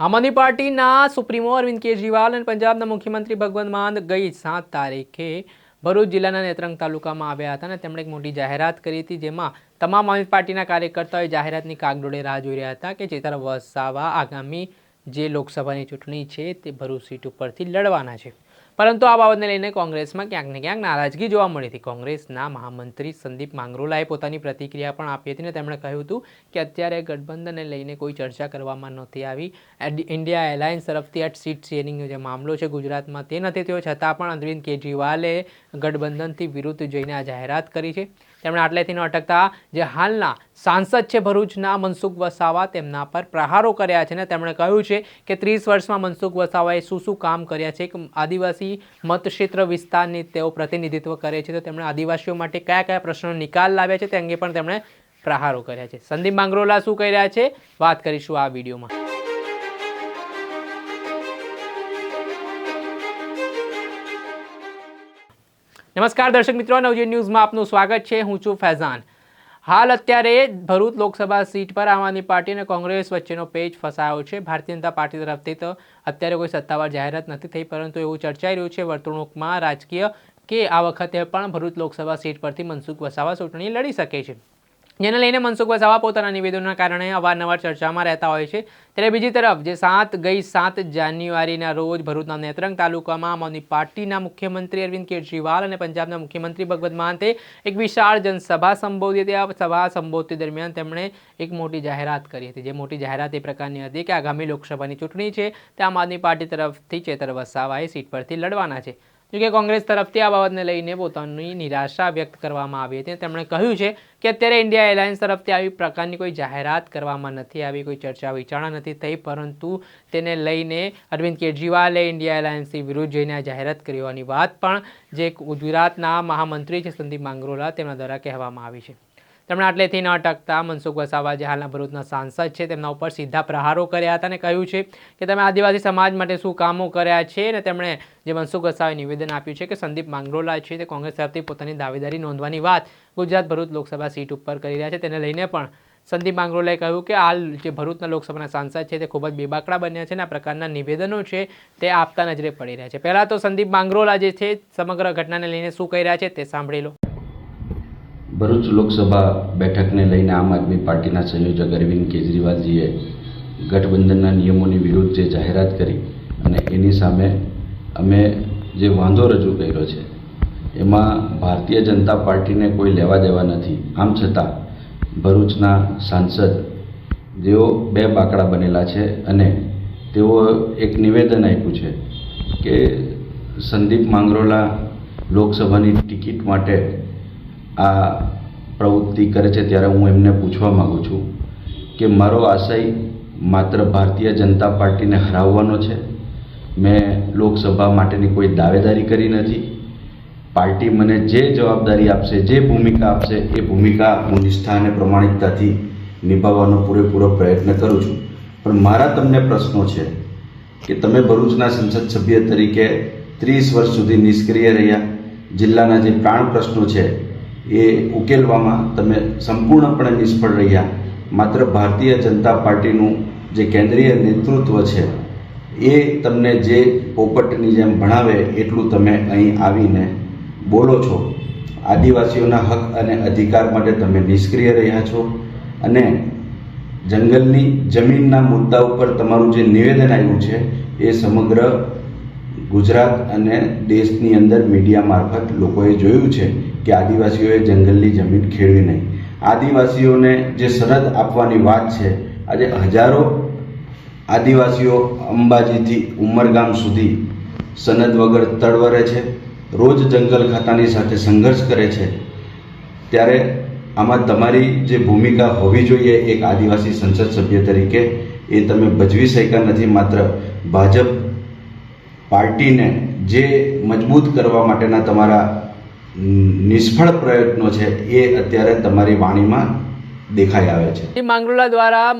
આમ આદમી પાર્ટીના સુપ્રીમો અરવિંદ કેજરીવાલ અને પંજાબના મુખ્યમંત્રી ભગવંત માન ગઈ સાત તારીખે ભરૂચ જિલ્લાના નેત્રંગ તાલુકામાં આવ્યા હતા અને તેમણે એક મોટી જાહેરાત કરી હતી જેમાં તમામ આમ પાર્ટીના કાર્યકર્તાઓએ જાહેરાતની કાગડોળે રાહ જોઈ રહ્યા હતા કે ચેતર વસાવા આગામી જે લોકસભાની ચૂંટણી છે તે ભરૂચ સીટ ઉપરથી લડવાના છે. પરંતુ આ બાબતને લઈને કોંગ્રેસમાં ક્યાંક ને ક્યાંક નારાજગી જોવા મળી હતી. કોંગ્રેસના મહામંત્રી સંદીપ માંગરોલાએ પોતાની પ્રતિક્રિયા પણ આપી હતી અને તેમણે કહ્યું હતું કે અત્યારે ગઠબંધનને લઈને કોઈ ચર્ચા કરવામાં નથી આવી. ઇન્ડિયા એલાયન્સ તરફથી આ સીટ શેરિંગનો જે મામલો છે ગુજરાતમાં તે નથી થયો. છતાં પણ અરવિંદ કેજરીવાલે ગઠબંધનથી વિરુદ્ધ જઈને આ જાહેરાત કરી છે. તેમણે આટલેથી ન અટકતા જે હાલના સાંસદ છે ભરૂચના મનસુખ વસાવા તેમના પર પ્રહારો કર્યા છે અને તેમણે કહ્યું છે કે ત્રીસ વર્ષમાં મનસુખ વસાવાએ શું શું કામ કર્યા છે કે આદિવાસી મતક્ષેત્ર વિસ્તારની તેઓ પ્રતિનિધિત્વ કરે છે, તો તેમણે આદિવાસીઓ માટે કયા કયા પ્રશ્નો નિકાલ લાવ્યા છે તે અંગે પણ તેમણે પ્રહારો કર્યા છે. સંદીપ માંગરોલા શું કહી રહ્યા છે? વાત કરીશું આ વિડીયોમાં. નમસ્કાર દર્શક મિત્રો, નવજીવન ન્યૂઝમાં આપનું સ્વાગત છે. હું છું ફૈઝાન. હાલ અત્યારે ભરૂચ લોકસભા સીટ પર આમ આદમી પાર્ટી અને કોંગ્રેસ વચ્ચેનો પેચ ફસાયો છે. ભારતીય જનતા પાર્ટી તરફથી તો અત્યારે કોઈ સત્તાવાર જાહેરાત નથી થઈ, પરંતુ એવું ચર્ચાઈ રહ્યું છે વર્તણૂકમાં રાજકીય કે આ વખતે પણ ભરૂચ લોકસભા સીટ પરથી મનસુખ વસાવા ચૂંટણી લડી શકે છે. જેને લઈને મનસુખ વસાવા પોતાના નિવેદનોના કારણે અવારનવાર ચર્ચામાં રહેતા હોય છે. ત્યારે બીજી તરફ, જે સાત, ગઈ સાત જાન્યુઆરીના રોજ ભરૂચના નેત્રંગ તાલુકામાં આમ આદમી પાર્ટીના મુખ્યમંત્રી અરવિંદ કેજરીવાલ અને પંજાબના મુખ્યમંત્રી ભગવત માનતે એક વિશાળ જનસભા સંબોધી હતી. આ સભા સંબોધતી દરમિયાન તેમણે એક મોટી જાહેરાત કરી હતી. જે મોટી જાહેરાત એ પ્રકારની હતી કે આગામી લોકસભાની ચૂંટણી છે. તે આમ આદમી પાર્ટી તરફથી ચેતર વસાવાએ સીટ પરથી લડવાના છે. જોકે કોંગ્રેસ તરફથી આ બાબતને લઈને પોતાની નિરાશા વ્યક્ત કરવામાં આવી હતી તેમણે કહ્યું છે કે અત્યારે ઇન્ડિયા એલાયન્સ તરફથી આવી પ્રકારની કોઈ જાહેરાત કરવામાં નથી આવી, કોઈ ચર્ચા વિચારણા નથી થઈ, પરંતુ તેને લઈને અરવિંદ કેજરીવાલે ઇન્ડિયા એલાયન્સની વિરુદ્ધ જઈને જાહેરાત કરી હોવાની વાત પણ જે ગુજરાતના મહામંત્રી છે સંદીપ માંગરોલા તેમના દ્વારા કહેવામાં આવી છે. તેમણે આટલેથી ન અટકતા. મનસુખ વસાવા જે હાલના ભરૂચના સાંસદ છે. તેમના ઉપર સીધા પ્રહારો કર્યા હતા અને કહ્યું છે કે તમે આદિવાસી સમાજ માટે શું કામો કર્યા છે અને તેમણે જે મનસુખ વસાવાએ નિવેદન આપ્યું છે કે સંદીપ માંગરોલા છે તે કોંગ્રેસ તરફથી પોતાની દાવેદારી નોંધવાની વાત ગુજરાત ભરૂચ લોકસભા સીટ ઉપર કરી રહ્યા છે. તેને લઈને પણ સંદીપ માંગરોલાએ કહ્યું કે હાલ જે ભરૂચના લોકસભાના સાંસદ છે તે ખૂબ જ બેબાકડા બન્યા છે અને આ પ્રકારના નિવેદનો છે તે આપતા નજરે પડી રહ્યા છે. પહેલાં તો સંદીપ માંગરોલા જે છે સમગ્ર ઘટનાને લઈને શું કહી રહ્યા છે તે સાંભળી લો. ભરૂચ લોકસભા બેઠકને લઈને આમ આદમી પાર્ટીના સંયોજક અરવિંદ કેજરીવાલજીએ ગઠબંધનના નિયમોની વિરુદ્ધ જે જાહેરાત કરી અને એની સામે અમે જે વાંધો રજૂ કર્યો છે, એમાં ભારતીય જનતા પાર્ટીને કોઈ લેવા દેવા નથી. આમ છતાં ભરૂચના સાંસદ જેઓ બે બાકડા બનેલા છે અને તેઓ એક નિવેદન આપ્યું છે કે સંદીપ માંગરોલા લોકસભાની ટિકિટ માટે આ પ્રવૃત્તિ કરે છે ત્યારે હું એમને પૂછવા માગું છું કે મારો આશય માત્ર ભારતીય જનતા પાર્ટીને હરાવવાનો છે? મેં લોકસભા માટેની કોઈ દાવેદારી કરી નથી. પાર્ટી મને જે જવાબદારી આપશે, જે ભૂમિકા આપશે, એ ભૂમિકા હું નિષ્ઠા અને પ્રમાણિકતાથી નિભાવવાનો પૂરેપૂરો પ્રયત્ન કરું છું. પણ મારા તમને પ્રશ્નો છે કે તમે ભરૂચના સંસદ સભ્ય તરીકે ત્રીસ વર્ષ સુધી નિષ્ક્રિય રહ્યા. જિલ્લાના જે પ્રાણ પ્રશ્નો છે એ ઉકેલવામાં તમે સંપૂર્ણપણે નિષ્ફળ રહ્યા. માત્ર ભારતીય જનતા પાર્ટીનું જે કેન્દ્રીય નેતૃત્વ છે, એ તમને જે પોપટની જેમ ભણાવે એટલું તમે અહીં આવીને બોલો છો. આદિવાસીઓના હક અને અધિકાર માટે તમે નિષ્ક્રિય રહ્યા છો અને જંગલની જમીનના મુદ્દા ઉપર તમારું જે નિવેદન આવ્યું છે, એ સમગ્ર ગુજરાત અને દેશની અંદર મીડિયા મારફત લોકોએ જોયું છે. કે આદિવાસીઓએ જંગલની જમીન ખેડવી નહીં. આદિવાસીઓને જે સરહદ આપવાની વાત છે, આજે હજારો આદિવાસીઓ અંબાજીથી ઉમરગામ સુધી સનદ વગર તડવરે છે, રોજ જંગલ ખાતાની સાથે સંઘર્ષ કરે છે. ત્યારે આમાં તમારી જે ભૂમિકા હોવી જોઈએ એક આદિવાસી સંસદ સભ્ય તરીકે, એ તમે ભજવી શક્યા નથી. માત્ર ભાજપ પાર્ટીને જે મજબૂત કરવા માટેના તમારા નિષ્ફળ પ્રયત્નો છે એ અત્યારે તમારી વાણીમાં દેખાઈ આવે છે. માંગરોલા દ્વારા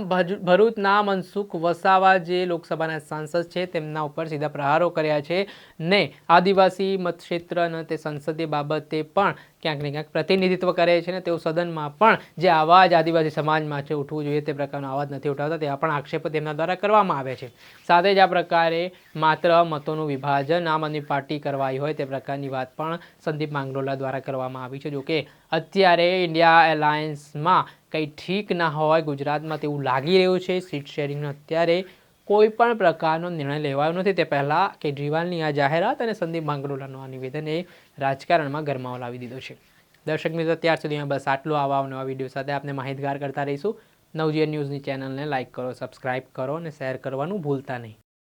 ભરૂચના મનસુખ વસાવા જે લોકસભાના સાંસદ છે, તેમના ઉપર સીધા પ્રહારો કર્યા છે ને આદિવાસી મતક્ષેત્ર અને તે સંસદીય બાબતે પણ ક્યાંક ને ક્યાંક પ્રતિનિધિત્વ કરે છે ને તેઓ સદનમાં પણ જે અવાજ આદિવાસી સમાજમાં છે ઉઠવું જોઈએ તે પ્રકારનો અવાજ નથી ઉઠાવતા તેવા પણ આક્ષેપો તેમના દ્વારા કરવામાં આવે છે. સાથે જ આ પ્રકારે માત્ર મતોનું વિભાજન આમ આદમી પાર્ટી કરવાઈ હોય તે પ્રકારની વાત પણ સંદીપ માંગરોલા દ્વારા કરવામાં આવી છે. જોકે અત્યારે ઇન્ડિયા એલાયન્સમાં કંઈ ઠીક ના હોય ગુજરાતમાં તેવું લાગી રહ્યું છે. સીટ શેરિંગનો અત્યારે કોઈ પણ પ્રકારનો નિર્ણય લેવાયો નથી. તે પહેલાં કેજરીવાલની આ જાહેરાત અને સંદીપ માંગરોલાનું આ નિવેદને રાજકારણમાં ગરમાવો લાવી દીધો છે. દર્શક મિત્રો, ત્યાર સુધીમાં બસ આટલું આવા નવા વીડિયો સાથે આપને માહિતગાર કરતા રહીશું. નવજીવન ન્યૂઝની ચેનલને લાઇક કરો, સબસ્ક્રાઇબ કરો અને શેર કરવાનું ભૂલતા નહીં.